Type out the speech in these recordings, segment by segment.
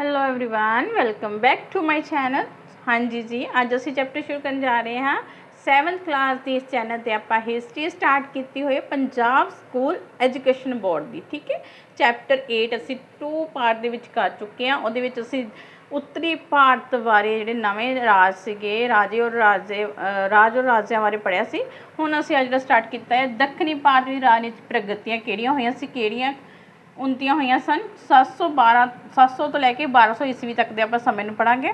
hello everyone welcome back to my channel ਹਾਂਜੀ ਜੀ ਅੱਜ ਅਸੀਂ ਚੈਪਟਰ ਸ਼ੁਰੂ ਕਰਨ ਜਾ ਰਹੇ ਹਾਂ 7th ਕਲਾਸ ਦੀ ਇਸ ਚੈਨਲ ਤੇ ਆਪਾਂ ਹਿਸਟਰੀ ਸਟਾਰਟ ਕੀਤੀ ਹੋਈ ਹੈ ਪੰਜਾਬ ਸਕੂਲ ਐਜੂਕੇਸ਼ਨ ਬੋਰਡ ਦੀ ਠੀਕ ਹੈ ਚੈਪਟਰ 8 ਅਸੀਂ 2 ਪਾਰਟ ਦੇ ਵਿੱਚ ਕਰ ਚੁੱਕੇ ਹਾਂ ਉਹਦੇ ਵਿੱਚ ਅਸੀਂ ਉੱਤਰੀ ਭਾਰਤ ਬਾਰੇ ਜਿਹੜੇ ਨਵੇਂ ਰਾਜ ਸੀਗੇ ਰਾਜੇ ਔਰ ਰਾਜੇ ਅ, ਰਾਜ ਔਰ ਰਾਜਿਆਂ ਬਾਰੇ ਪੜ੍ਹਿਆ ਸੀ ਹੁਣ ਅਸੀਂ ਅੱਜ ਦਾ ਸਟਾਰਟ ਕੀਤਾ ਹੈ ਦੱਖਣੀ ਭਾਰਤ ਦੀ ਰਾਜਨੀਤਿਕ ਪ੍ਰਗਤੀਆਂ ਕਿਹੜੀਆਂ ਹੋਈਆਂ ਸੀ ਕਿਹੜੀਆਂ ਉਨਤੀਆਂ ਹੋਈਆਂ ਸਨ। 712 700 ਤੋਂ ਲੈ ਕੇ 1200 ਈਸਵੀ ਤੱਕ ਦੇ ਆਪਾਂ ਸਮੇਂ ਨੂੰ ਪੜਾਂਗੇ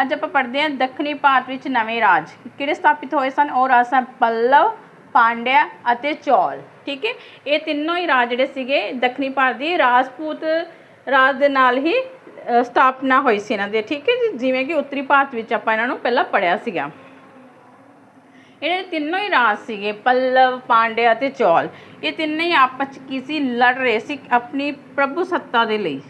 ਅੱਜ ਆਪਾਂ ਪੜ੍ਹਦੇ ਹਾਂ ਦੱਖਣੀ ਭਾਰਤ ਵਿੱਚ ਨਵੇਂ ਰਾਜ। ਕਿਹੜੇ ਸਥਾਪਿਤ ਹੋਏ ਸਨ? ਉਹ ਰਾਜ ਸਨ ਪੱਲਵ, ਪਾਂਡਿਆ ਅਤੇ ਚੌਲ। ਠੀਕ ਹੈ? ਇਹ ਤਿੰਨੋਂ ਹੀ ਰਾਜ ਜਿਹੜੇ ਸੀਗੇ, ਦੱਖਣੀ ਭਾਰਤ ਦੀ ਰਾਜਪੂਤ ਰਾਜ ਦੇ ਨਾਲ ਹੀ ਸਥਾਪਨਾ ਹੋਈ ਸੀ ਇਹਨਾਂ ਦੇ। ਠੀਕ ਹੈ ਜੀ? ਜਿਵੇਂ ਕਿ ਉੱਤਰੀ ਭਾਰਤ ਵਿੱਚ ਆਪਾਂ ਇਹਨਾਂ ਨੂੰ ਪਹਿਲਾਂ ਪੜਿਆ ਸੀਗਾ। ਇਹਦੇ ਤਿੰਨੋਂ ਹੀ ਰਾਜ ਸੀਗੇ, ਪੱਲਵ ਪਾਂਡੇ ਅਤੇ ਚੌਲ। ਇਹ ਤਿੰਨੇ ਹੀ ਆਪਸ ਚ ਕੀ ਸੀ? ਲੜ ਰਹੇ ਸੀ ਆਪਣੀ ਪ੍ਰਭੂ ਸੱਤਾ ਦੇ ਲਈ।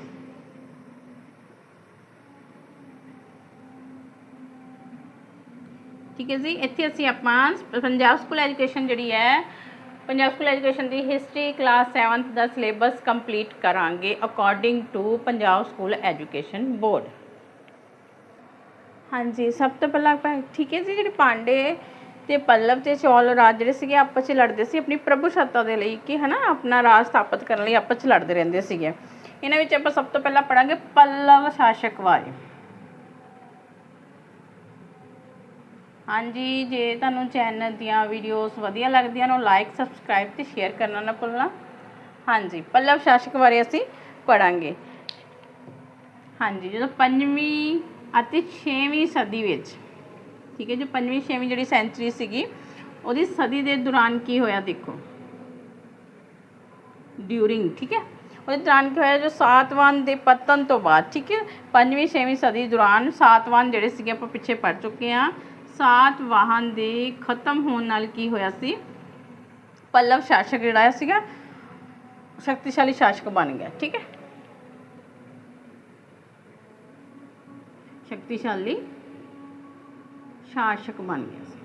ਠੀਕ ਹੈ ਜੀ, ਇੱਥੇ ਅਸੀਂ ਆਪਾਂ ਪੰਜਾਬ ਸਕੂਲ ਐਜੂਕੇਸ਼ਨ ਜਿਹੜੀ ਹੈ, ਪੰਜਾਬ ਸਕੂਲ ਐਜੂਕੇਸ਼ਨ ਦੀ ਹਿਸਟਰੀ ਕਲਾਸ 7th ਦਾ ਸਿਲੇਬਸ ਕੰਪਲੀਟ ਕਰਾਂਗੇ according to Punjab school education board. ਹਾਂਜੀ, ਸਭ ਤੋਂ ਪਹਿਲਾਂ ਠੀਕ ਹੈ ਜੀ, ਜਿਹੜੇ ਪਾਂਡੇ ਤੇ ਪੱਲਵ ਤੇ ਚੌਲ ਰਾਜ ਜਿਹੜੇ ਸੀਗੇ ਆਪਸ 'ਚ ਲੜਦੇ ਸੀ, ਆਪਣੀ ਪ੍ਰਭੂ ਸੱਤਾ ਦੇ ਲਈ ਕਿ ਹਨਾ ਆਪਣਾ ਰਾਜ ਸਥਾਪਿਤ ਕਰਨ ਲਈ ਆਪਸ 'ਚ ਲੜਦੇ ਰਹਿੰਦੇ ਸੀਗੇ। ਇਹਨਾਂ ਵਿੱਚ ਆਪਾਂ ਸਭ ਤੋਂ ਪਹਿਲਾਂ ਪੜਾਂਗੇ ਪੱਲਵ ਸ਼ਾਸਕ ਬਾਰੇ ਹਾਂਜੀ, ਜੇ ਤੁਹਾਨੂੰ ਚੈਨਲ ਦੀਆਂ ਵੀਡੀਓਜ਼ ਵਧੀਆ ਲੱਗਦੀਆਂ ਨੇ ਲਾਈਕ ਸਬਸਕ੍ਰਾਈਬ ਤੇ ਸ਼ੇਅਰ ਕਰਨਾ ਨਾ ਭੁੱਲਣਾ। ਹਾਂਜੀ, ਪੱਲਵ ਸ਼ਾਸਕ ਬਾਰੇ ਅਸੀਂ ਪੜਾਂਗੇ ਹਾਂਜੀ, ਜਦੋਂ ਪੰਜਵੀਂ ਅਤੇ 6ਵੀਂ ਸਦੀ ਵਿੱਚ ਠੀਕ ਹੈ, ਜੋ ਪੰਜਵੀਂ 6ਵੀਂ ਜਿਹੜੀ ਸੈਂਚਰੀ ਸੀਗੀ, ਉਹਦੀ ਸਦੀ ਦੇ ਦੌਰਾਨ ਕੀ ਹੋਇਆ ਦੇਖੋ? ਡਿਊਰਿੰਗ ਠੀਕ ਹੈ? ਉਹਦੇ ਦੌਰਾਨ ਕੀ ਹੋਇਆ? ਜੋ ਸਾਤਵਾਨ ਦੇ ਪਤਨ ਤੋਂ ਬਾਅਦ, ਠੀਕ ਹੈ, ਪੰਜਵੀਂ 6ਵੀਂ ਸਦੀ ਦੌਰਾਨ ਸਾਤਵਾਨ ਜਿਹੜੇ ਸੀਗੇ, ਆਪਾਂ ਪਿੱਛੇ ਪੜ ਚੁੱਕੇ ਹਾਂ ਸਾਤਵਾਹਨ ਦੇ ਖਤਮ ਹੋਣ ਨਾਲ ਕੀ ਹੋਇਆ ਸੀ? ਪੱਲਵ ਸ਼ਾਸਕ ਜਿਹੜਾ ਸੀਗਾ, ਸ਼ਕਤੀਸ਼ਾਲੀ ਸ਼ਾਸਕ ਬਣ ਗਿਆ, ਠੀਕ ਹੈ? ਸ਼ਕਤੀਸ਼ਾਲੀ ਸ਼ਾਸਕ ਬਣ ਗਿਆ ਸੀ।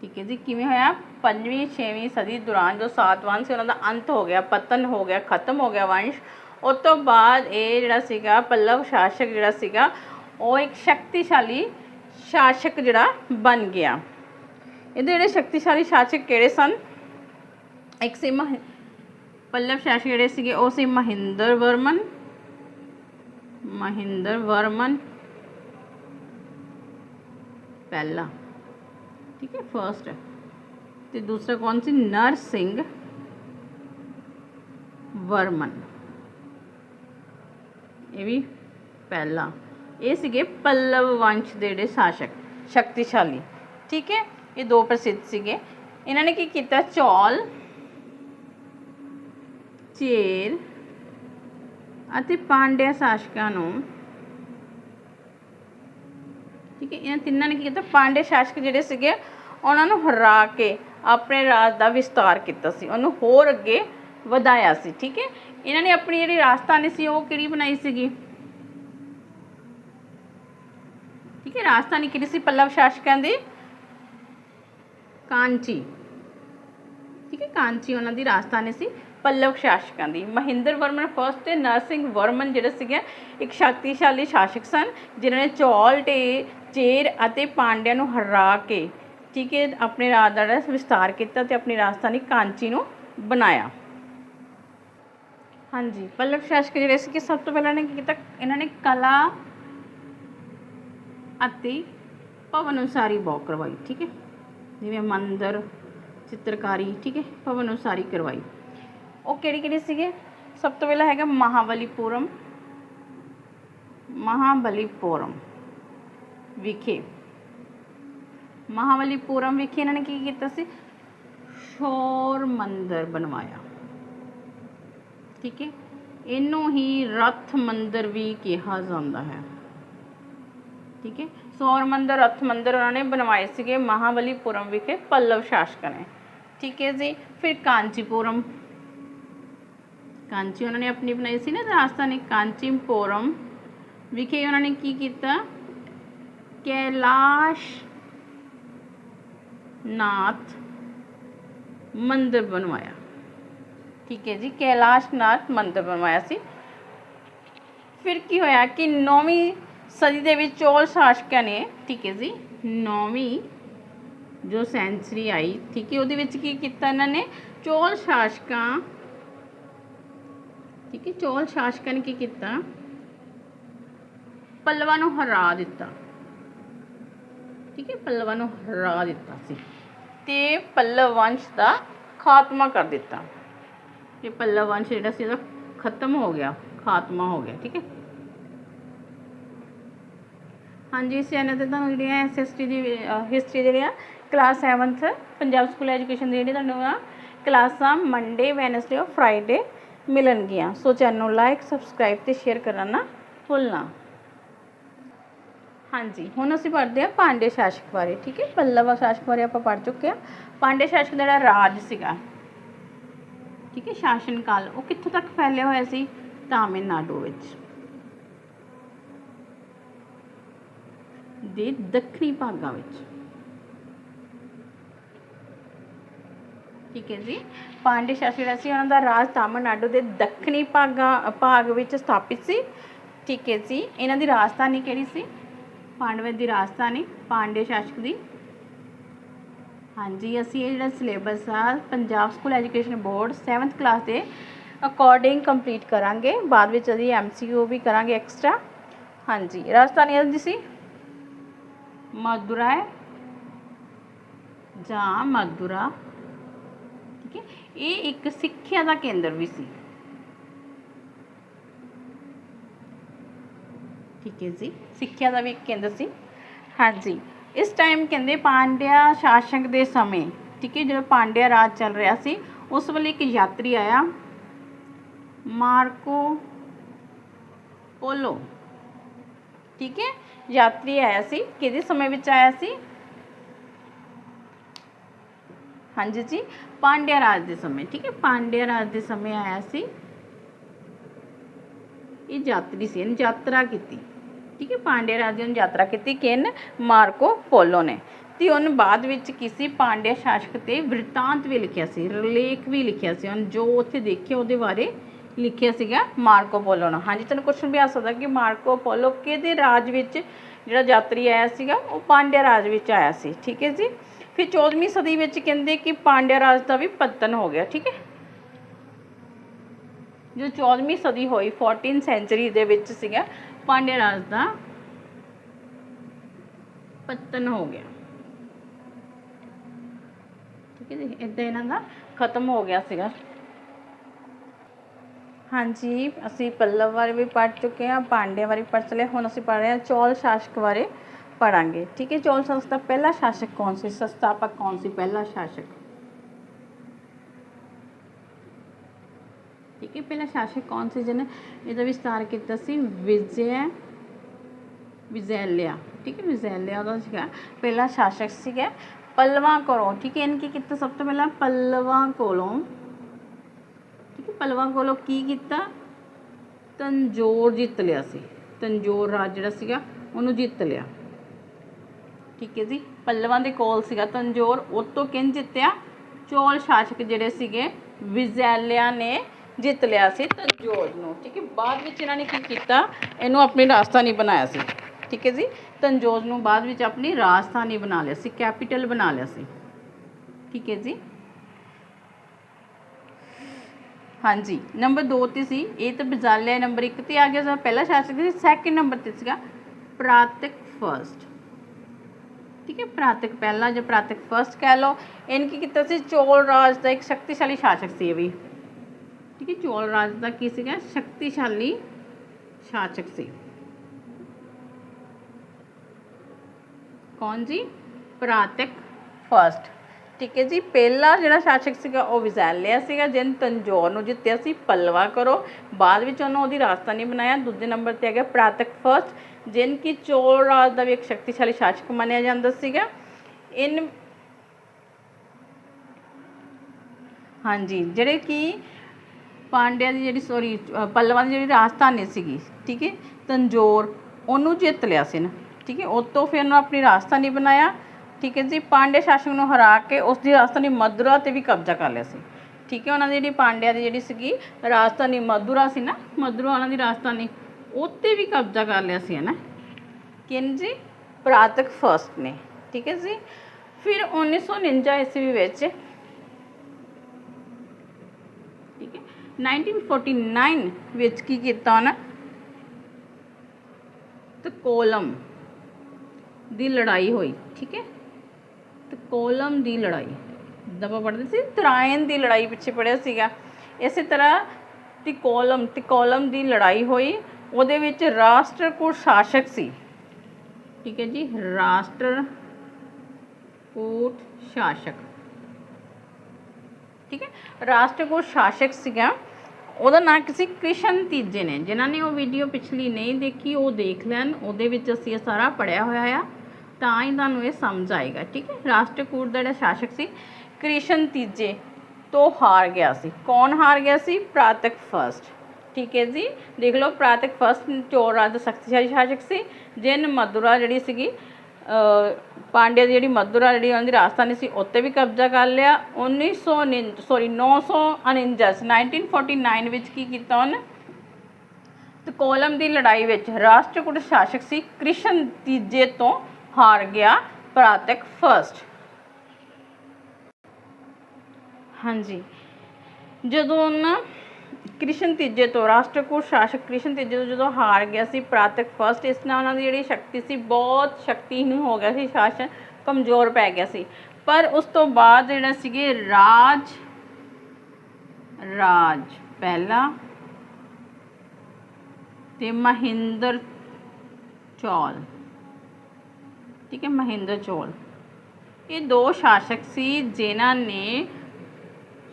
ਠੀਕ ਹੈ ਜੀ, ਕਿਵੇਂ ਹੋਇਆ? ਪੰਜਵੀਂ, ਛੇਵੀਂ ਸਦੀ ਦੌਰਾਨ ਜੋ ਸਾਤਵਾਨ ਸੀ, ਉਹਨਾਂ ਦਾ ਅੰਤ ਹੋ ਗਿਆ, ਪਤਨ ਹੋ ਗਿਆ, ਖਤਮ ਹੋ ਗਿਆ ਵੰਸ਼। ਉਸ ਤੋਂ ਬਾਅਦ ਇਹ ਜਿਹੜਾ ਸੀਗਾ, ਪੱਲਵ ਸ਼ਾਸਕ ਜਿਹੜਾ ਸੀਗਾ, ਉਹ ਇੱਕ ਸ਼ਕਤੀਸ਼ਾਲੀ ਸ਼ਾਸਕ ਜਿਹੜਾ ਬਣ ਗਿਆ। ਇਹਦੇ ਜਿਹੜੇ ਸ਼ਕਤੀਸ਼ਾਲੀ ਸ਼ਾਸਕ ਕਿਹੜੇ ਸਨ? ਇੱਕ ਸੀ ਮਹ, ਪੱਲਵ ਸ਼ਾਸਕ ਜਿਹੜੇ ਸੀਗੇ, ਉਹ ਸੀ ਮਹਿੰਦਰ ਵਰਮਨ। ਮਹਿੰਦਰ ਵਰਮਨ ਪਹਿਲਾ। ਠੀਕ ਹੈ ਫਰਸਟ ਤੇ ਦੂਸਰਾ ਕੌਣ ਸੀ? ਨਰ ਸਿੰਘ ਵਰਮਨ। ਇਹ ਵੀ ਪਹਿਲਾ। ਇਹ ਸੀਗੇ ਪੱਲਵ ਵੰਸ਼ ਦੇ ਜਿਹੜੇ ਸ਼ਾਸਕ, ਸ਼ਕਤੀਸ਼ਾਲੀ। ਠੀਕ ਹੈ, ਇਹ ਦੋ ਪ੍ਰਸਿੱਧ ਸੀਗੇ। ਇਹਨਾਂ ਨੇ ਕੀ ਕੀਤਾ? ਚੌਲ, ਚੇਰ ਅਤੇ ਪਾਂਡਿਆ ਸ਼ਾਸਕਾਂ ਨੂੰ ਠੀਕ ਹੈ, ਇਹਨਾਂ ਤਿੰਨਾਂ ਨੇ ਕੀ ਕੀਤਾ, ਪਾਂਡੇ ਸ਼ਾਸਕ ਜਿਹੜੇ ਸੀਗੇ, ਉਹਨਾਂ ਨੂੰ ਹਰਾ ਕੇ ਆਪਣੇ ਰਾਜ ਦਾ ਵਿਸਤਾਰ ਕੀਤਾ ਸੀ, ਉਹਨੂੰ ਹੋਰ ਅੱਗੇ ਵਧਾਇਆ ਸੀ, ਠੀਕ ਹੈ। ਇਹਨਾਂ ਨੇ ਆਪਣੀ ਜਿਹੜੀ ਰਾਜਧਾਨੀ ਸੀ, ਉਹ ਕਿਹੜੀ ਬਣਾਈ ਸੀਗੀ? ਠੀਕ ਹੈ, ਰਾਜਧਾਨੀ ਕਿਹੜੀ ਸੀ ਪੱਲਵ ਸ਼ਾਸਕਾਂ ਦੀ? ਕਾਂਚੀ। ਠੀਕ ਹੈ, ਕਾਂਚੀ ਉਹਨਾਂ ਦੀ ਰਾਜਧਾਨੀ ਸੀ, ਪੱਲਵ ਸ਼ਾਸਕਾਂ ਦੀ। ਮਹਿੰਦਰ ਵਰਮਨ ਫਰਸਟ ਤੇ ਨਰਸਿੰਘ ਵਰਮਨ ਜਿਹੜੇ ਸੀਗੇ, ਇੱਕ ਸ਼ਕਤੀਸ਼ਾਲੀ ਸ਼ਾਸਕ ਸਨ, ਜਿਨ੍ਹਾਂ ਨੇ ਚੌਲ ਤੇ ਚੇਰ ਅਤੇ ਪਾਂਡਿਆਂ ਨੂੰ ਹਰਾ ਕੇ, ਠੀਕ ਹੈ, ਆਪਣੇ ਰਾਜ ਦਾ ਜਿਹੜਾ ਵਿਸਤਾਰ ਕੀਤਾ ਤੇ ਆਪਣੀ ਰਾਜਧਾਨੀ ਕਾਂਚੀ ਨੂੰ ਬਣਾਇਆ। ਹਾਂਜੀ, ਪੱਲਵ ਸ਼ਾਸਕ ਜਿਹੜੇ ਸੀਗੇ, ਸਭ ਤੋਂ ਪਹਿਲਾਂ ਨੇ ਕੀ ਕੀਤਾ? ਇਹਨਾਂ ਨੇ ਕਲਾ ਅਤੇ ਭਵਨ ਅਨੁਸਾਰੀ ਬਹੁਤ ਕਰਵਾਈ, ਠੀਕ ਹੈ। ਜਿਵੇਂ ਮੰਦਰ, ਚਿੱਤਰਕਾਰੀ, ਠੀਕ ਹੈ, ਭਵਨ ਅਨੁਸਾਰੀ ਕਰਵਾਈ। ਉਹ ਕਿਹੜੀ ਕਿਹੜੀ ਸੀਗੇ? ਸਭ ਤੋਂ ਪਹਿਲਾਂ ਹੈਗਾ ਮਹਾਬਲੀਪੁਰਮ ਮਹਾਬਲੀਪੁਰਮ। ਵਿਖੇ। ਮਹਾਬਲੀਪੁਰਮ ਵਿਖੇ ਇਹਨਾਂ ਨੇ ਕੀ ਕੀਤਾ ਸੀ? ਸ਼ੋਰ ਮੰਦਰ ਬਣਵਾਇਆ। ਠੀਕ ਹੈ? ਇਹਨੂੰ ਹੀ ਰਥ ਮੰਦਰ ਵੀ ਕਿਹਾ ਜਾਂਦਾ ਹੈ। ਠੀਕ ਹੈ? ਸੌਰ ਮੰਦਰ, ਰਥ ਮੰਦਰ ਉਹਨਾਂ ਨੇ ਬਣਵਾਏ ਸੀਗੇ ਮਹਾਬਲੀਪੁਰਮ ਵਿਖੇ ਪੱਲਵ ਸ਼ਾਸਕਾਂ ਨੇ। ਠੀਕ ਹੈ ਜੀ? ਫਿਰ ਕਾਂਚੀਪੁਰਮ। ਕਾਂਚੀ ਉਹਨਾਂ ਨੇ ਆਪਣੀ ਬਣਾਈ ਸੀ ਨਾ ਰਾਜਧਾਨੀ ਕਾਂਚੀਪੁਰਮ ਵਿਖੇ ਉਹਨਾਂ ਨੇ ਕੀ ਕੀਤਾ? ਕੈਲਾਸ਼ ਨਾਥ ਮੰਦਿਰ ਬਣਵਾਇਆ। ਠੀਕ ਹੈ ਜੀ, ਕੈਲਾਸ਼ ਨਾਥ ਮੰਦਿਰ ਬਣਵਾਇਆ ਸੀ। ਫਿਰ ਕੀ ਹੋਇਆ ਕਿ 9ਵੀਂ ਸਦੀ ਦੇ ਵਿੱਚ ਚੋਲ ਸ਼ਾਸਕਾਂ ਨੇ, ਠੀਕ ਹੈ ਜੀ 9ਵੀਂ ਜੋ ਸੈਂਚਰੀ ਆਈ, ਠੀਕ ਹੈ, ਉਹਦੇ ਵਿੱਚ ਕੀ ਕੀਤਾ ਇਹਨਾਂ ਨੇ? ਚੋਲ ਸ਼ਾਸਕਾਂ, ਠੀਕ ਹੈ, ਚੋਲ ਸ਼ਾਸਕਾਂ ਨੇ ਕੀ ਕੀਤਾ? ਪੱਲਵਾਂ ਨੂੰ ਹਰਾ ਦਿੱਤਾ। ਠੀਕ ਹੈ, ਪੱਲਵਾਂ ਨੂੰ ਹਰਾ ਦਿੱਤਾ ਸੀ ਤੇ ਪੱਲਵ ਵੰਸ਼ ਦਾ ਖਾਤਮਾ ਕਰ ਦਿੱਤਾ। ਇਹ ਪੱਲਵ ਵੰਸ਼ ਜਿਹੜਾ ਸੀ ਉਹਦਾ ਖਤਮ ਹੋ ਗਿਆ, ਖਾਤਮਾ ਹੋ ਗਿਆ, ਠੀਕ ਹੈ। ਹਾਂਜੀ, ਇਸ ਚੈਨਲ ਤੇ ਤੁਹਾਨੂੰ ਜਿਹੜੀਆਂ ਐਸਐਸਟੀ ਦੀ ਹਿਸਟਰੀ ਜਿਹੜੀ ਆ class 7th Punjab school education ਦੀ ਜਿਹੜੀ ਤੁਹਾਨੂੰ ਆ, ਕਲਾਸਾਂ ਮੰਡੇ ਵੈਨਸਡੇ ਔਰ ਫਰਾਈਡੇ ਮਿਲਣਗੀਆਂ। ਸੋ ਚੈਨਲ ਨੂੰ ਲਾਈਕ ਸਬਸਕ੍ਰਾਈਬ ਤੇ ਸ਼ੇਅਰ ਕਰਨਾ ਨਾ ਭੁੱਲਣਾ। ਹਾਂਜੀ, ਹੁਣ ਅਸੀਂ ਪੜ੍ਹਦੇ ਹਾਂ ਪਾਂਡੇ ਸ਼ਾਸਕ ਬਾਰੇ, ਠੀਕ ਹੈ? ਪੱਲਵ ਸ਼ਾਸਕ ਬਾਰੇ ਆਪਾਂ ਪੜ੍ਹ ਚੁੱਕੇ ਹਾਂ। ਪਾਂਡੇ ਸ਼ਾਸਕ ਦਾ ਜਿਹੜਾ ਰਾਜ ਸੀਗਾ, ਠੀਕ ਹੈ ਸ਼ਾਸਨ ਕਾਲ ਉਹ ਕਿੱਥੋਂ ਤੱਕ ਫੈਲਿਆ ਹੋਇਆ ਸੀ? ਤਾਮਿਲਨਾਡੂ ਵਿੱਚ। ਦੇ ਦੱਖਣੀ ਭਾਗਾਂ ਵਿੱਚ। ਠੀਕ ਹੈ ਜੀ। ਪਾਂਡੇ ਸ਼ਾਸਕ ਜਿਹੜਾ ਸੀ, ਉਹਨਾਂ ਦਾ ਰਾਜ ਤਾਮਿਲਨਾਡੂ ਦੇ ਦੱਖਣੀ ਭਾਗਾਂ, ਭਾਗ ਵਿੱਚ ਸਥਾਪਿਤ ਸੀ। ਠੀਕ ਹੈ ਜੀ। ਇਹਨਾਂ ਦੀ ਰਾਜਧਾਨੀ ਕਿਹੜੀ ਸੀ? ਪਾਂਡਵੇ ਦੀ ਰਾਜਧਾਨੀ ਪਾਂਡੇ ਸ਼ਾਸਕ ਦੀ। ਹਾਂਜੀ, ਅਸੀਂ ਇਹ ਜਿਹੜਾ ਸਿਲੇਬਸ ਆ, Punjab school education board 7th class ਦੇ ਅਕੋਰਡਿੰਗ ਕੰਪਲੀਟ ਕਰਾਂਗੇ। ਬਾਅਦ ਵਿੱਚ ਅਸੀਂ ਐਮਸੀਕਿਊ ਵੀ ਕਰਾਂਗੇ ਐਕਸਟਰਾ ਹਾਂਜੀ, ਰਾਜਧਾਨੀ ਇਹਦੀ ਸੀ? ਮਦੁਰਾਈ ਜਾਂ ਮਦੁਰਾ ਠੀਕ ਹੈ। ਇਹ ਇੱਕ ਸਿੱਖਿਆ ਦਾ ਕੇਂਦਰ ਵੀ ਸੀ। ਠੀਕ ਹੈ ਜੀ। ਸਿੱਖਿਆ ਦਾ ਵੀ ਇੱਕ ਕੇਂਦਰ ਸੀ। ਹਾਂਜੀ। ਇਸ ਟਾਈਮ ਕਹਿੰਦੇ ਪਾਂਡਿਆ ਸ਼ਾਸਕ ਦੇ ਸਮੇਂ, ਠੀਕ ਹੈ, ਜਦੋਂ ਪਾਂਡਿਆ ਰਾਜ ਚੱਲ ਰਿਹਾ ਸੀ, ਉਸ ਵੇਲੇ ਇੱਕ ਯਾਤਰੀ ਆਇਆ, ਮਾਰਕੋ ਪੋਲੋ। ਠੀਕ ਹੈ, ਯਾਤਰੀ ਆਇਆ ਸੀ, ਕਿਹਦੇ ਸਮੇਂ ਵਿੱਚ ਆਇਆ ਸੀ? ਹਾਂਜੀ ਜੀ, ਪਾਂਡਿਆ ਰਾਜ ਦੇ ਸਮੇਂ, ਠੀਕ ਹੈ, ਪਾਂਡਿਆ ਰਾਜ ਦੇ ਸਮੇਂ ਆਇਆ ਸੀ। ਇਹ ਯਾਤਰੀ ਸੀ, ਇਹਨੇ ਯਾਤਰਾ ਕੀਤੀ। ਠੀਕ ਹੈ ਪਾਂਡਿਆ ਰਾਜ ਨੇ ਯਾਤਰਾ ਕੀਤੀ ਕਿਨ ਮਾਰਕੋ ਪੋਲੋ ਨੇ। ਤੇ ਉਹਨੇ ਬਾਅਦ ਵਿੱਚ ਕਿਸੇ ਪਾਂਡਿਆ ਸ਼ਾਸਕ ਤੇ ਵ੍ਰਿਤਾਂਤ ਵੀ ਲਿਖਿਆ ਸੀ, ਰਲੇਖ ਵੀ ਲਿਖਿਆ ਸੀ। ਉਹਨੇ ਜੋ ਉੱਥੇ ਦੇਖਿਆ, ਉਹਦੇ ਬਾਰੇ ਲਿਖਿਆ ਸੀਗਾ ਮਾਰਕੋ ਪੋਲੋ ਨੇ ਹਾਂਜੀ ਤੁਹਾਨੂੰ ਕੁਐਸਚਨ ਵੀ ਆ ਸਕਦਾ ਕਿ ਮਾਰਕੋ ਪੋਲੋ ਕਿਹਦੇ ਰਾਜ ਵਿੱਚ ਜਿਹੜਾ ਯਾਤਰੀ ਆਇਆ ਸੀਗਾ, ਉਹ ਪਾਂਡਿਆ ਰਾਜ ਵਿੱਚ ਆਇਆ ਸੀ। ਠੀਕ ਹੈ ਜੀ? ਫਿਰ 14ਵੀਂ ਸਦੀ ਵਿੱਚ ਕਹਿੰਦੇ ਕਿ ਪਾਂਡਿਆ ਰਾਜ ਦਾ ਵੀ ਪਤਨ ਹੋ ਗਿਆ, ਠੀਕ ਹੈ? ਜੋ 14ਵੀਂ ਸਦੀ ਹੋਈ 14 ਸੈਂਚਰੀ ਦੇ ਵਿੱਚ ਸੀਗਾ ਪਾਂਡਿਆ ਰਾਜ ਦਾ ਪਤਨ ਹੋ ਗਿਆ। ਠੀਕ ਹੈ ਜੀ ਇਦਾਂ ਇਹਨਾਂ ਦਾ ਖਤਮ ਹੋ ਗਿਆ ਸੀਗਾ। ਹਾਂਜੀ, ਅਸੀਂ ਪੱਲਵ ਬਾਰੇ ਵੀ ਪੜ੍ਹ ਚੁੱਕੇ ਹਾਂ ਪਾਂਡਿਆ ਬਾਰੇ ਪੜ੍ਹ ਚਲੇ ਹੁਣ ਅਸੀਂ ਪੜ੍ਹ ਰਹੇ ਹਾਂ ਚੌਲ ਸ਼ਾਸਕ ਬਾਰੇ ਪੜਾਂਗੇ ਠੀਕ ਹੈ ਚੌਲ ਸ਼ਾਸਕ ਦਾ ਪਹਿਲਾ ਸ਼ਾਸਕ ਕੌਣ ਸੀ? ਸੰਸਥਾਪਕ ਕੌਣ ਸੀ? ਪਹਿਲਾ ਸ਼ਾਸਕ। ਠੀਕ ਹੈ ਪਹਿਲਾ ਸ਼ਾਸਕ ਕੌਣ ਸੀ ਜਿਹਨੇ ਇਹਦਾ ਵਿਸਤਾਰ ਕੀਤਾ ਸੀ? ਵਿਜੈ, ਵਿਜੈਲਿਆ। ਠੀਕ ਹੈ, ਵਿਜੈਲਿਆ ਦਾ ਸੀਗਾ ਪਹਿਲਾ ਸ਼ਾਸਕ ਸੀਗਾ। ਪੱਲਵਾਂ ਕੋਲੋਂ, ਠੀਕ ਹੈ, ਇਹਨੇ ਕੀ ਕੀਤਾ ਸਭ ਤੋਂ ਪਹਿਲਾਂ? ਪੱਲਵਾਂ ਕੋਲੋਂ। ਠੀਕ ਹੈ, ਪੱਲਵਾਂ ਕੋਲੋਂ ਕੀ ਕੀਤਾ? ਤੰਜੋਰ ਜਿੱਤ ਲਿਆ ਸੀ। ਤੰਜੋਰ ਰਾਜ ਜਿਹੜਾ ਸੀਗਾ, ਉਹਨੂੰ ਜਿੱਤ ਲਿਆ। ਠੀਕ ਹੈ ਜੀ, ਪੱਲਵਾਂ ਦੇ ਕੋਲ ਸੀਗਾ ਤੰਜੋਰ, ਉਹ ਤੋਂ ਕਿੰਨ ਜਿੱਤਿਆ? ਚੋਲ ਸ਼ਾਸਕ ਜਿਹੜੇ ਸੀਗੇ, ਵਿਜੈਲਿਆ ਨੇ ਜਿੱਤ ਲਿਆ ਸੀ ਤੰਜੋਰ ਨੂੰ, ਠੀਕ ਹੈ? ਬਾਅਦ ਵਿੱਚ ਇਹਨਾਂ ਨੇ ਕੀ ਕੀਤਾ? ਇਹਨੂੰ ਆਪਣੀ ਰਾਜਧਾਨੀ ਬਣਾਇਆ ਸੀ, ਠੀਕ ਹੈ ਜੀ? ਤੰਜੋਰ ਨੂੰ ਬਾਅਦ ਵਿੱਚ ਆਪਣੀ ਰਾਜਧਾਨੀ ਬਣਾ ਲਿਆ ਸੀ, ਕੈਪੀਟਲ ਬਣਾ ਲਿਆ ਸੀ, ਠੀਕ ਹੈ ਜੀ? ਹਾਂਜੀ, ਨੰਬਰ 2 ਤੇ ਸੀ, ਇਹ ਤਾਂ ਬਿਜ਼ਾਲਿਆ ਨੰਬਰ 1 ਤੇ ਆ ਗਿਆ ਸਰ ਪਹਿਲਾ ਸ਼ਾਸਕ ਸੀ ਸੈਕਿੰਡ ਨੰਬਰ ਤੇ ਸੀਗਾ, ਪ੍ਰਾਤਿਕ ਫਰਸਟ ਠੀਕ ਹੈ? ਪ੍ਰਾਤਿਕ ਪਹਿਲਾ ਜਾਂ ਪ੍ਰਾਤਿਕ ਫਰਸਟ ਕਹਿ ਲਓ। ਇਹਨ ਕੀ ਕੀਤਾ ਸੀ? ਚੋਲ ਰਾਜ ਦਾ ਇੱਕ ਸ਼ਕਤੀਸ਼ਾਲੀ ਸ਼ਾਸਕ ਸੀ ਇਹ ਵੀ। ਠੀਕ ਹੈ ਚੋਲ ਰਾਜ ਦਾ ਕੀ ਸੀਗਾ ਸ਼ਕਤੀਸ਼ਾਲੀ ਸ਼ਾਸਕ ਸੀ ਕੌਣ ਜੀ ਪ੍ਰਾਤਿਕ ਫਰਸਟ ਠੀਕ ਹੈ ਜੀ ਪਹਿਲਾ ਜਿਹੜਾ ਸ਼ਾਸਕ ਸੀਗਾ ਉਹ ਵਿਜ਼ੈਲਿਆ ਸੀਗਾ ਜਿਹਨ ਤੰਜੋਰ ਨੂੰ ਜਿੱਤਿਆ ਸੀ ਪੱਲਵਾ ਕਰੋ ਬਾਅਦ ਵਿੱਚ ਉਹਨੂੰ ਉਹਦੀ ਰਾਜਧਾਨੀ ਬਣਾਇਆ ਦੂਜੇ ਨੰਬਰ ਤੇ ਆ ਗਿਆ ਪ੍ਰਾਤਿਕ ਫਰਸਟ ਜਿਹਨ ਕੀ ਚੋਲ ਰਾਜ ਦਾ ਵੀ ਇੱਕ ਸ਼ਕਤੀਸ਼ਾਲੀ ਸ਼ਾਸਕ ਮੰਨਿਆ ਜਾਂਦਾ ਸੀਗਾ ਇਨ ਹਾਂਜੀ ਜਿਹੜੇ ਕਿ ਪਾਂਡਿਆਂ ਦੀ ਜਿਹੜੀ ਸੋਰੀ ਪੱਲਵਾਂ ਦੀ ਜਿਹੜੀ ਰਾਜਧਾਨੀ ਸੀਗੀ, ਠੀਕ ਹੈ, ਤੰਜੋਰ, ਉਹਨੂੰ ਜਿੱਤ ਲਿਆ ਸੀ ਨਾ, ਠੀਕ ਹੈ ਉਹ ਤੋਂ ਫਿਰ ਉਹਨੂੰ ਆਪਣੀ ਰਾਜਧਾਨੀ ਬਣਾਇਆ, ਠੀਕ ਹੈ ਜੀ ਪਾਂਡੇ ਸ਼ਾਸਕ ਨੂੰ ਹਰਾ ਕੇ ਉਸ ਦੀ ਰਾਜਧਾਨੀ ਮਦੁਰਾ ਤੇ ਵੀ ਕਬਜ਼ਾ ਕਰ ਲਿਆ ਸੀ, ਠੀਕ ਹੈ, ਉਹਨਾਂ ਦੀ ਜਿਹੜੀ ਪਾਂਡਿਆਂ ਦੀ ਜਿਹੜੀ ਸੀਗੀ ਰਾਜਧਾਨੀ ਮਦੁਰਾ ਸੀ ਨਾ, ਮਦੁਰਾ ਉਹਨਾਂ ਦੀ ਰਾਜਧਾਨੀ ਉੱਤੇ ਵੀ ਕਬਜ਼ਾ ਕਰ ਲਿਆ ਸੀ ਨਾ ਕਿਨ ਜੀ, ਪ੍ਰਾਤਕ ਫਰਸਟ ਨੇ, ਠੀਕ ਹੈ ਜੀ, ਫਿਰ 1949 ਈਸਵੀ ਵਿੱਚ ਠੀਕ ਹੈ 1949 ਵਿੱਚ ਕੀ ਕੀਤਾ ਉਹਨਾਂ? ਤੇ ਕੋਲਮ ਦੀ ਲੜਾਈ ਹੋਈ, ਠੀਕ ਹੈ? ਤੇ ਕੋਲਮ ਦੀ ਲੜਾਈ। ਦਬਾ ਪੜਦੇ ਸੀ ਤਰਾਇਨ ਦੀ ਲੜਾਈ ਪਿੱਛੇ ਪੜਿਆ ਸੀਗਾ। ਇਸੇ ਤਰ੍ਹਾਂ ਤਿਕੋਲਮ ਤਿਕੋਲਮ ਦੀ ਲੜਾਈ ਹੋਈ। ਉਹਦੇ ਵਿੱਚ ਰਾਸ਼ਟਰਕੂਟ ਸ਼ਾਸਕ ਸੀ। ਠੀਕ ਹੈ ਜੀ ਰਾਸ਼ਟਰਕੂਟ ਸ਼ਾਸਕ ਠੀਕ ਹੈ ਰਾਸ਼ਟਰਕੂਟ ਸ਼ਾਸਕ ਸੀਗਾ। ਉਹਦਾ ਨਾਂ ਸੀ ਕ੍ਰਿਸ਼ਨ ਤੀਜੇ ਨੇ। ਜਿਨ੍ਹਾਂ ਨੇ ਉਹ ਵੀਡੀਓ ਪਿਛਲੀ ਨਹੀਂ ਦੇਖੀ, ਉਹ ਦੇਖ ਲੈਣ। ਉਹਦੇ ਵਿੱਚ ਅਸੀਂ ਇਹ ਸਾਰਾ ਪੜਿਆ ਹੋਇਆ ਆ। ਤਾਂ ਹੀ ਤੁਹਾਨੂੰ ਇਹ ਸਮਝ ਆਏਗਾ, ਠੀਕ ਹੈ? ਰਾਸ਼ਟਰਕੂਟ ਦਾ ਜਿਹੜਾ ਸ਼ਾਸਕ ਸੀ, ਕ੍ਰਿਸ਼ਨ ਤੀਜੇ ਤੋਂ ਹਾਰ ਗਿਆ ਸੀ। ਕੌਣ ਹਾਰ ਗਿਆ ਸੀ? ਪ੍ਰਾਤਕ ਫਰਸਟ ਠੀਕ ਹੈ ਜੀ? ਦੇਖ ਲਓ, ਪ੍ਰਾਤਕ ਫਰਸਟ ਚੋਰ ਰਾਜ ਦਾ ਸ਼ਕਤੀਸ਼ਾਲੀ ਸ਼ਾਸਕ ਸੀ, ਜਿਨ ਮਦੁਰਾ ਜਿਹੜੀ ਸੀਗੀ ਅ, ਜਿਹੜੀ ਮਦੁਰਾ ਜਿਹੜੀ ਉਹਨਾਂ ਰਾਜਧਾਨੀ ਸੀ ਉੱਤੇ ਵੀ ਕਬਜ਼ਾ ਕਰ ਲਿਆ। 1909 ਸੌਰੀ 949 1949 ਵਿੱਚ ਕੀ ਕੀਤਾ ਉਹਨੇ? ਤੇ ਕੋਲਮ ਦੀ ਲੜਾਈ ਵਿੱਚ ਰਾਸ਼ਟਰਕੂਟ ਸ਼ਾਸਕ ਸੀ ਕ੍ਰਿਸ਼ਨ ਤੀਜੇ ਤੋਂ ਹਾਰ ਗਿਆ ਪ੍ਰਾਤਕ ਫਰਸਟ ਹਾਂਜੀ। ਜਦੋਂ ਨਾ ਕ੍ਰਿਸ਼ਨ ਤੀਜੇ ਤੋਂ, ਰਾਸ਼ਟਰਕੂਟ ਸ਼ਾਸਕ ਕ੍ਰਿਸ਼ਨ ਤੀਜੇ ਤੋਂ ਜਦੋਂ ਹਾਰ ਗਿਆ ਸੀ, ਪ੍ਰਾਤਕ ਫਸਟ ਇਸ ਨਾਲ ਉਹਨਾਂ ਦੀ ਜਿਹੜੀ ਸ਼ਕਤੀ ਸੀ, ਬਹੁਤ ਸ਼ਕਤੀਹੀਣ ਹੋ ਗਿਆ ਸੀ, ਸ਼ਾਸਨ ਕਮਜ਼ੋਰ ਪੈ ਗਿਆ ਸੀ। ਪਰ ਉਸ ਤੋਂ ਬਾਅਦ ਜਿਹੜਾ ਸੀਗੇ ਰਾਜ ਰਾਜ ਪਹਿਲਾ ਤੇ ਮਹਿੰਦਰ ਚੌਲ। ਠੀਕ ਹੈ, ਮਹਿੰਦਰ ਚੌਲ। ਇਹ ਦੋ ਸ਼ਾਸਕ ਸੀ ਜਿਨ੍ਹਾਂ ਨੇ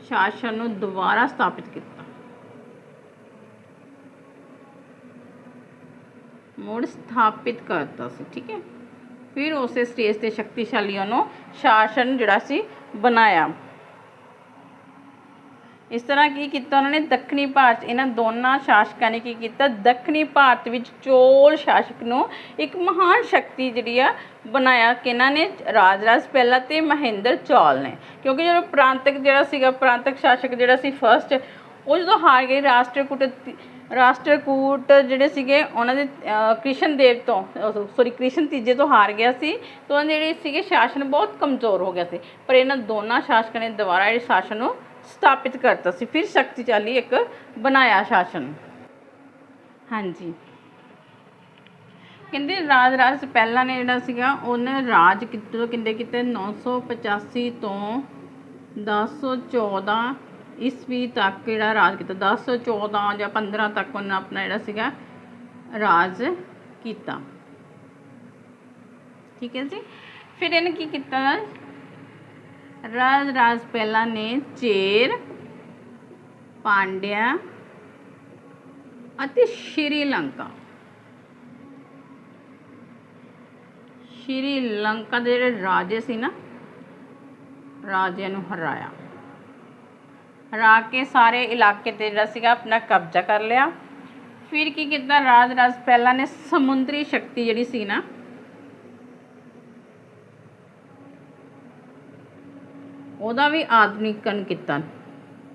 ਸ਼ਾਸਨ ਨੂੰ ਦੁਬਾਰਾ ਸਥਾਪਿਤ ਕੀਤਾ। ਮੁੜ ਸਥਾਪਿਤ ਕਰਤਾ ਸੀ, ਠੀਕ ਹੈ? ਫਿਰ ਉਸੇ ਸਟੇਜ ਤੇ ਸ਼ਕਤੀਸ਼ਾਲੀ ਉਹਨੂੰ ਸ਼ਾਸਨ ਜਿਹੜਾ ਸੀ ਬਣਾਇਆ। ਇਸ ਤਰ੍ਹਾਂ ਕੀ ਕੀਤਾ ਉਹਨਾਂ ਨੇ? ਦੱਖਣੀ ਭਾਰਤ, ਇਹਨਾਂ ਦੋਨਾਂ ਸ਼ਾਸਕਾਂ ਨੇ ਕੀ ਕੀਤਾ? ਦੱਖਣੀ ਭਾਰਤ ਵਿੱਚ ਚੋਲ ਸ਼ਾਸਕ ਨੂੰ ਇੱਕ ਮਹਾਨ ਸ਼ਕਤੀ ਜਿਹੜੀ ਆ ਬਣਾਇਆ ਕਿਹਨਾਂ ਨੇ ਰਾਜਰਾਜ ਪਹਿਲਾ ਤੇ ਮਹਿੰਦਰ ਚੌਲ ਨੇ। ਕਿਉਂਕਿ ਜਦੋਂ ਪ੍ਰਾਂਤਕ ਜਿਹੜਾ ਸੀਗਾ, ਪ੍ਰਾਂਤਕ ਸ਼ਾਸਕ ਜਿਹੜਾ ਸੀ ਫਰਸਟ ਉਹ ਜਦੋਂ ਹਾਰ ਗਏ, ਰਾਸ਼ਟਰਕੂਟ ਰਾਸ਼ਟਰਕੂਟ ਜਿਹੜੇ ਸੀਗੇ, ਉਹਨਾਂ ਦੇ ਕ੍ਰਿਸ਼ਨ ਦੇਵ ਤੋਂ ਸੋਰੀ ਕ੍ਰਿਸ਼ਨ ਤੀਜੇ ਤੋਂ ਹਾਰ ਗਿਆ ਸੀ ਤਾਂ ਉਹਨਾਂ ਦੇ ਜਿਹੜੇ ਸੀਗੇ ਸ਼ਾਸਨ ਬਹੁਤ ਕਮਜ਼ੋਰ ਹੋ ਗਿਆ ਸੀ। ਪਰ ਇਹਨਾਂ ਦੋਨਾਂ ਸ਼ਾਸਕਾਂ ਨੇ ਦੁਬਾਰਾ ਜਿਹੜੇ ਸ਼ਾਸਨ ਨੂੰ ਸਥਾਪਿਤ ਕਰਤਾ ਸੀ। ਫਿਰ ਸ਼ਕਤੀਸ਼ਾਲੀ ਇੱਕ ਬਣਾਇਆ ਸ਼ਾਸਨ। ਹਾਂਜੀ। ਕਹਿੰਦੇ ਰਾਜ ਰਾਜ ਪਹਿਲਾਂ ਨੇ ਜਿਹੜਾ ਸੀਗਾ, ਉਹਨੇ ਰਾਜ ਕਿਤੇ? ਕਿੰਨੇ ਕੀਤੇ 985 ਤੋਂ 1014 ਈਸਵੀ ਤੱਕ ਜਿਹੜਾ ਰਾਜ ਕੀਤਾ 1014 ਜਾਂ 15 ਤੱਕ ਉਹਨਾਂ ਆਪਣਾ ਜਿਹੜਾ ਸੀਗਾ ਰਾਜ ਕੀਤਾ। ਠੀਕ ਹੈ ਜੀ? ਫਿਰ ਇਹਨੇ ਕੀ ਕੀਤਾ? ਰਾਜ ਰਾਜ ਪਹਿਲਾਂ ਨੇ ਚੇਰ, ਪਾਂਡਿਆ ਅਤੇ ਸ਼੍ਰੀਲੰਕਾ। ਸ਼੍ਰੀ ਲੰਕਾ ਦੇ ਜਿਹੜੇ ਰਾਜੇ ਸੀ ਨਾ, ਰਾਜਿਆਂ ਨੂੰ ਹਰਾਇਆ। ਹਰਾ ਕੇ ਸਾਰੇ ਇਲਾਕੇ ਤੇ ਜਿਹੜਾ ਸੀਗਾ ਆਪਣਾ ਕਬਜ਼ਾ ਕਰ ਲਿਆ। ਫਿਰ ਕੀ ਕੀਤਾ? ਰਾਜ ਰਾਜ ਪਹਿਲਾਂ ਨੇ ਸਮੁੰਦਰੀ ਸ਼ਕਤੀ ਜਿਹੜੀ ਸੀ ਨਾ, ਉਹਦਾ ਵੀ ਆਧੁਨਿਕਨ ਕੀਤਾ।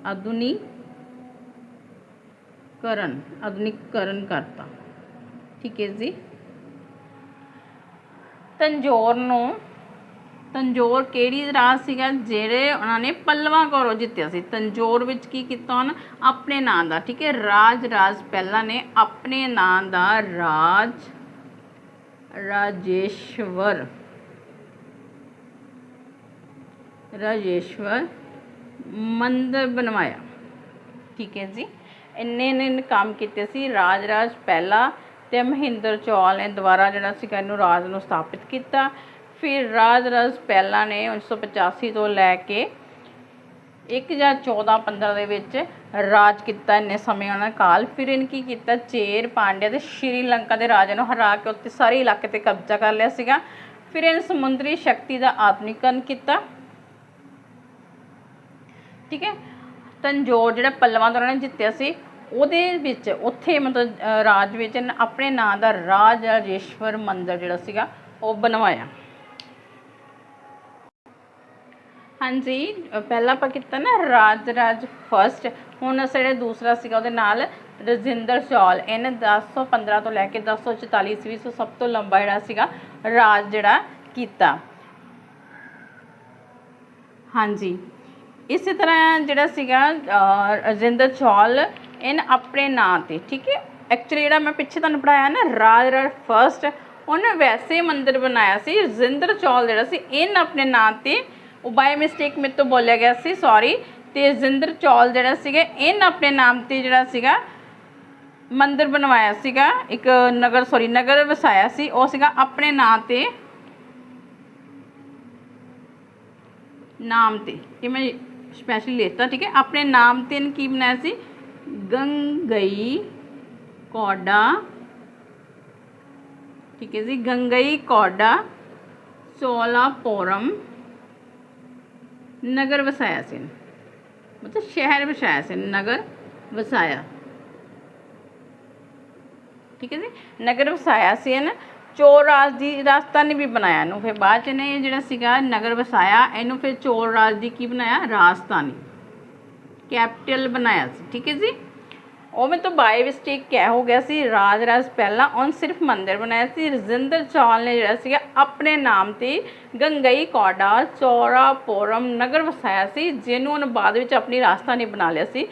ਆਧੁਨਿਕਰਨ ਆਧੁਨਿਕਰਨ ਕਰਤਾ। ਠੀਕ ਹੈ ਜੀ? ਤੰਜੋਰ ਨੂੰ ਤੰਜੋਰ ਕਿਹੜੀ ਰਾਜ ਸੀਗਾ ਜਿਹੜੇ ਉਹਨਾਂ ਨੇ ਪੱਲਵਾਂ ਕੋਲੋਂ ਜਿੱਤਿਆ ਸੀ? ਤੰਜੋਰ ਵਿੱਚ ਕੀ ਕੀਤਾ ਉਹਨਾਂ? ਆਪਣੇ ਨਾਂ ਦਾ, ਠੀਕ ਹੈ? ਰਾਜ ਰਾਜ ਪਹਿਲਾ ਨੇ ਆਪਣੇ ਨਾਂ ਦਾ ਰਾਜ, ਰਾਜੇਸ਼ਵਰ। ਰਾਜੇਸ਼ਵਰ ਮੰਦਰ ਬਣਵਾਇਆ। ਠੀਕ ਹੈ ਜੀ। ਇੰਨੇ ਨੇ ਕੰਮ ਕੀਤੇ ਸੀ। ਰਾਜ ਰਾਜ ਪਹਿਲਾ ਤੇ ਮਹਿੰਦਰ ਚੌਲ ਨੇ ਦੁਬਾਰਾ ਜਿਹੜਾ ਸੀਗਾ ਇਹਨੂੰ ਰਾਜ ਨੂੰ ਸਥਾਪਿਤ ਕੀਤਾ। ਫਿਰ ਰਾਜ ਰਾਜ ਪਹਿਲਾ ਨੇ 1985 ਤੋਂ ਲੈ ਕੇ ਇੱਕ ਜਾਂ 14 15 ਦੇ ਵਿੱਚ ਰਾਜ ਕੀਤਾ ਇੰਨੇ ਸਮੇਂ ਉਹਨਾਂ ਨੇ ਕਾਲ। ਫਿਰ ਇਹਨ ਕੀ ਕੀਤਾ? ਚੇਰ, ਪਾਂਡਿਆ ਤੇ ਸ਼੍ਰੀਲੰਕਾ ਦੇ ਰਾਜੇ ਨੂੰ ਹਰਾ ਕੇ ਉੱਤੇ ਸਾਰੇ ਇਲਾਕੇ ਤੇ ਕਬਜ਼ਾ ਕਰ ਲਿਆ ਸੀਗਾ। ਫਿਰ ਇਹਨੇ ਸਮੁੰਦਰੀ ਸ਼ਕਤੀ ਦਾ ਆਧੁਨਿਕਰਨ ਕੀਤਾ। ਠੀਕ ਹੈ? ਤੰਜੋਰ ਜਿਹੜਾ ਪੱਲਵਾਂ ਦਾ ਉਹਨਾਂ ਨੇ ਜਿੱਤਿਆ ਸੀ, ਉਹਦੇ ਵਿੱਚ ਉੱਥੇ ਮਤਲਬ ਰਾਜ ਵਿੱਚ ਇਹਨੇ ਆਪਣੇ ਨਾਂ ਦਾ ਰਾਜ ਰਾਜੇਸ਼ਵਰ ਮੰਦਿਰ ਜਿਹੜਾ ਸੀਗਾ, ਉਹ ਬਣਵਾਇਆ। ਹਾਂਜੀ ਪਹਿਲਾਂ ਆਪਾਂ ਕੀਤਾ ਨਾ ਰਾਜ ਰਾਜ ਫਰਸਟ ਹੁਣ ਅਸੀਂ ਜਿਹੜਾ ਦੂਸਰਾ ਸੀਗਾ ਉਹਦੇ ਨਾਲ ਰਜਿੰਦਰ ਚੌਲ। ਇਹਨੇ 1015 ਤੋਂ ਲੈ ਕੇ 1044 ਈਸਵੀ ਤੋਂ ਸਭ ਤੋਂ ਲੰਬਾ ਜਿਹੜਾ ਸੀਗਾ ਰਾਜ ਜਿਹੜਾ ਕੀਤਾ। ਹਾਂਜੀ, ਇਸੇ ਤਰ੍ਹਾਂ ਜਿਹੜਾ ਸੀਗਾ ਰਜਿੰਦਰ ਚੌਲ, ਇਹਨ ਆਪਣੇ ਨਾਂ ਤੇ, ਠੀਕ ਹੈ? ਐਕਚੁਅਲੀ ਜਿਹੜਾ ਮੈਂ ਪਿੱਛੇ ਤੁਹਾਨੂੰ ਪੜਾਇਆ ਨਾ, ਰਾਜ ਰਾਜ ਫਰਸਟ ਉਹਨੇ ਵੈਸੇ ਹੀ ਮੰਦਿਰ ਬਣਾਇਆ ਸੀ। ਰਜਿੰਦਰ ਚੌਲ ਜਿਹੜਾ ਸੀ, ਇਹਨ ਆਪਣੇ ਨਾਂ ਤੇ ਉਹ ਬਾਈ ਮਿਸਟੇਕ ਮੇਰੇ ਤੋਂ ਬੋਲਿਆ ਗਿਆ ਸੀ ਸੌਰੀ ਤੇ ਰਜਿੰਦਰ ਚੌਲ ਜਿਹੜਾ ਸੀਗਾ ਇਹਨ ਆਪਣੇ ਨਾਮ ਤੇ ਜਿਹੜਾ ਸੀਗਾ ਮੰਦਿਰ ਬਣਵਾਇਆ ਸੀਗਾ ਇੱਕ ਨਗਰ ਸੌਰੀ ਨਗਰ ਵਸਾਇਆ ਸੀ ਉਹ ਸੀਗਾ ਆਪਣੇ ਨਾਂ ਤੇ ਨਾਮ ਤੇ ਇਹ ਮੈਂ ਸਪੈਸ਼ਲੀ ਲਿਖਤਾ ਠੀਕ ਹੈ ਆਪਣੇ ਨਾਮ ਤੇ ਇਹਨੇ ਕੀ ਬਣਾਇਆ ਸੀ ਗੰਗਈ ਕੋਡਾ ਠੀਕ ਹੈ ਜੀ ਗੰਗਈ ਕੋਡਾ ਸੋਲਾਪੁਰਮ ਨਗਰ ਵਸਾਇਆ ਸੀ। ਇਹਨੇ। ਮਤਲਬ ਸ਼ਹਿਰ ਵਸਾਇਆ ਸੀ, ਨਗਰ ਵਸਾਇਆ। ਠੀਕ ਹੈ ਜੀ? ਨਗਰ ਵਸਾਇਆ ਸੀ ਇਹਨੇ। ਚੋਰ ਰਾਜ ਦੀ ਰਾਜਧਾਨੀ ਵੀ ਬਣਾਇਆ ਇਹਨੂੰ। ਫਿਰ ਬਾਅਦ ਚ ਇਹਨੇ ਜਿਹੜਾ ਸੀਗਾ ਨਗਰ ਵਸਾਇਆ, ਇਹਨੂੰ ਫਿਰ ਚੋਰ ਰਾਜ ਦੀ ਕੀ ਬਣਾਇਆ? ਰਾਜਧਾਨੀ। ਕੈਪੀਟਲ ਬਣਾਇਆ ਸੀ। ਠੀਕ ਹੈ ਜੀ? ਉਹ ਮੇਰੇ ਤੋਂ ਬਾਏ ਮਿਸਟੇਕ ਕਹਿ ਹੋ ਗਿਆ ਸੀ ਰਾਜ ਰਾਜ ਪਹਿਲਾਂ ਉਹਨ ਸਿਰਫ ਮੰਦਿਰ ਬਣਾਇਆ ਸੀ, ਰਜਿੰਦਰ ਚੌਲ ਨੇ ਜਿਹੜਾ ਸੀਗਾ ਆਪਣੇ ਨਾਮ ਤੇ ਗੰਗਈ ਕੋਡਾ ਚੌਰਾਪੁਰਮ ਨਗਰ ਵਸਾਇਆ ਸੀ, ਜਿਹਨੂੰ ਉਹਨੇ ਬਾਅਦ ਵਿੱਚ ਆਪਣੀ ਰਾਜਧਾਨੀ ਬਣਾ ਲਿਆ ਸੀ।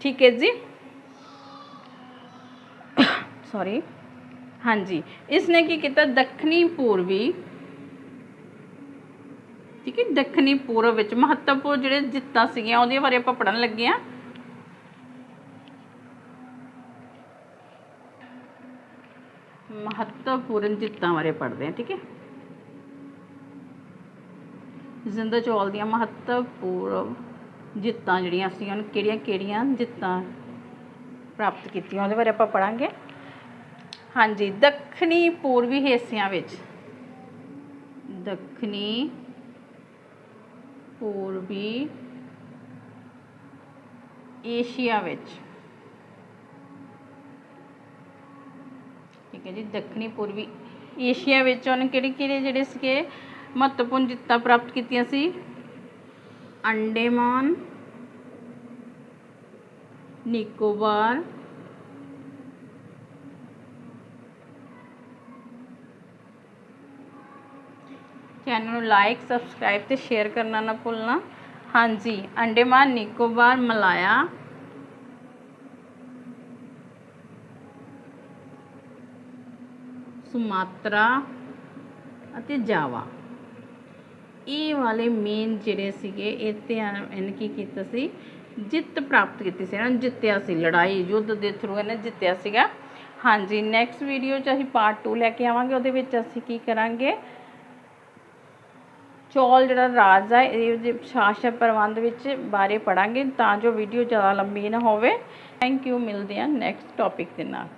ਠੀਕ ਹੈ ਜੀ? ਸੌਰੀ ਹਾਂਜੀ ਇਸ ਨੇ ਕੀ ਕੀਤਾ? ਦੱਖਣੀ ਪੂਰਬੀ, ਠੀਕ ਹੈ, ਦੱਖਣੀ ਪੂਰਬ ਵਿੱਚ ਮਹੱਤਵਪੂਰਨ ਜਿਹੜੇ ਜਿੱਤਾਂ ਸੀਗੀਆਂ, ਉਹਦੇ ਬਾਰੇ ਆਪਾਂ ਪੜਨ ਲੱਗੇ ਆ ਮਹੱਤਵਪੂਰਨ ਜਿੱਤਾਂ ਬਾਰੇ ਪੜ੍ਹਦੇ ਹਾਂ, ਠੀਕ ਹੈ? ਜ਼ਿੰਦਾ ਚੌਲ ਦੀਆਂ ਮਹੱਤਵਪੂਰਨ ਜਿੱਤਾਂ ਜਿਹੜੀਆਂ ਅਸੀਂ ਉਹਨ ਕਿਹੜੀਆਂ ਕਿਹੜੀਆਂ ਜਿੱਤਾਂ ਪ੍ਰਾਪਤ ਕੀਤੀਆਂ, ਉਹਦੇ ਬਾਰੇ ਆਪਾਂ ਪੜਾਂਗੇ ਹਾਂਜੀ, ਦੱਖਣੀ ਪੂਰਬੀ ਹਿੱਸਿਆਂ ਵਿੱਚ। ਦੱਖਣੀ ਪੂਰਬੀ ਏਸ਼ੀਆ ਵਿੱਚ। ਠੀਕ ਜੀ, ਦੱਖਣੀ ਪੂਰਬੀ ਏਸ਼ੀਆ ਵਿੱਚ ਉਹਨੇ ਕਿਹੜੇ ਕਿਹੜੇ ਜਿਹੜੇ ਸੀਗੇ ਮਹੱਤਵਪੂਰਨ ਜਿੱਤਾਂ ਪ੍ਰਾਪਤ ਕੀਤੀਆਂ ਸੀ? ਅੰਡੇਮਾਨ, ਨਿਕੋਬਾਰ, ਚੈਨਲ ਨੂੰ ਲਾਈਕ ਸਬਸਕ੍ਰਾਈਬ ਤੇ ਸ਼ੇਅਰ ਕਰਨਾ ਨਾ ਭੁੱਲਣਾ। ਹਾਂਜੀ, ਅੰਡੇਮਾਨ, ਨਿਕੋਬਾਰ, ਮਲਾਇਆ ਸੁਮਾਤਰਾ ਅਤੇ ਜਾਵਾ। ਇਹ ਵਾਲੇ ਮੇਨ ਜਿਹੜੇ ਸੀਗੇ, ਇਹ ਤੇ ਇਹਨੇ ਕੀ ਕੀਤਾ ਸੀ? ਜਿੱਤ ਪ੍ਰਾਪਤ ਕੀਤੀ ਸੀ ਇਹਨਾਂ ਨੇ, ਜਿੱਤਿਆ ਸੀ ਲੜਾਈ, ਯੁੱਧ ਦੇ ਥਰੂ ਇਹਨੇ ਜਿੱਤਿਆ ਸੀਗਾ। ਹਾਂਜੀ ਨੈਕਸਟ ਵੀਡੀਓ 'ਚ ਅਸੀਂ ਪਾਰਟ 2 ਲੈ ਕੇ ਆਵਾਂਗੇ, ਉਹਦੇ ਵਿੱਚ ਅਸੀਂ ਕੀ ਕਰਾਂਗੇ? ਚੌਲ ਜਿਹੜਾ ਰਾਜ ਹੈ ਇਹਦੇ ਸ਼ਾਸਨ ਪ੍ਰਬੰਧ ਵਿੱਚ ਬਾਰੇ ਪੜਾਂਗੇ ਤਾਂ ਜੋ ਵੀਡੀਓ ਜ਼ਿਆਦਾ ਲੰਬੀ ਨਾ ਹੋਵੇ। ਥੈਂਕ ਯੂ ਮਿਲਦੇ ਹਾਂ ਨੈਕਸਟ ਟੌਪਿਕ ਦੇ ਨਾਲ।